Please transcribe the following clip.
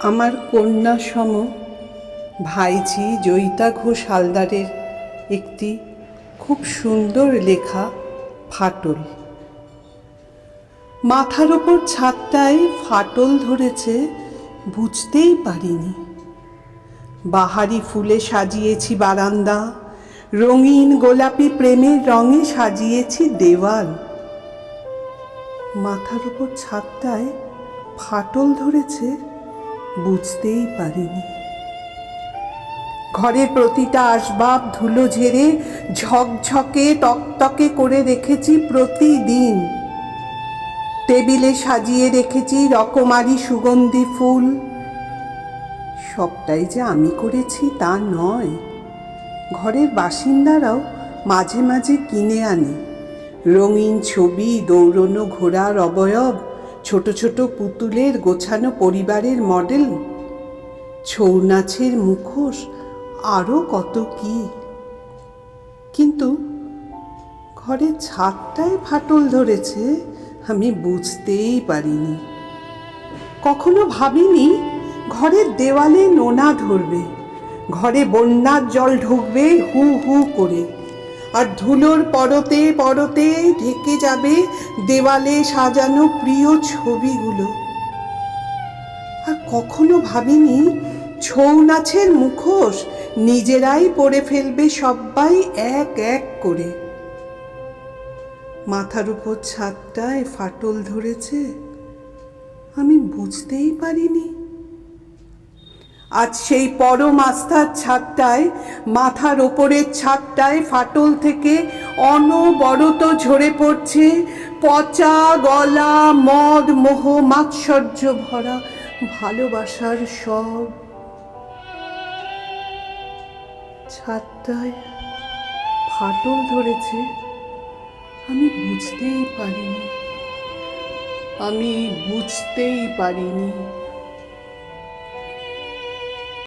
আমার কন্যা সম ভাইঝি জয়িতা ঘোষ হালদারের একটি খুব সুন্দর লেখা ফাটল। মাথার ওপর ছাদটায় ফাটল ধরেছে, বুঝতেই পারিনি। বাহারি ফুলে সাজিয়েছি বারান্দা, রঙিন গোলাপি প্রেমের রঙে সাজিয়েছি দেওয়াল। মাথার উপর ছাদটায় ফাটল ধরেছে বুঝতেই পারিনি। ঘরের প্রতিটা আসবাব ধুলো ঝেড়ে ঝকঝকে তকতকে করে রেখেছি প্রতিদিন। টেবিলে সাজিয়ে রেখেছি রকমারি সুগন্ধি ফুল। সবটাই যে আমি করেছি তা নয়। ঘরের বাসিন্দারাও মাঝে মাঝে কিনে আনে। রঙিন ছবি, দৌড়নো ঘোড়ার অবয়ব ছোট ছোট পুতুলের গোছানো পরিবারের মডেল। ছৌ নাচের মুখোশ আরও কত কি। কিন্তু ঘরের ছাদটায় ফাটল ধরেছে, আমি বুঝতেই পারিনি। কখনো ভাবিনি ঘরের দেওয়ালে নোনা ধরবে। ঘরে বন্যার জল ঢুকবে হু হু করে। আর ধুলোর পরতে পরতে ঢেকে যাবে দেওয়ালে সাজানো প্রিয় ছবিগুলো। আর কখনো ভাবিনি ছৌ নাচের মুখোশ নিজেরাই পরে ফেলবে সবাই এক এক করে। মাথার উপর ছাদটায় ফাটল ধরেছে, আমি বুঝতেই পারিনি। আজ সেই পরম আস্থার ছাদটায়, মাথার ওপরের ছাদটায় ফাটল থেকে অনবরত ঝরে পড়ছে পচা গলা, মদ, মোহ, মাৎসর্য ভরা ভালোবাসার সব ছাদটায় ফাটল ধরেছে। আমি বুঝতেই পারিনি। আমি বুঝতেই পারিনি।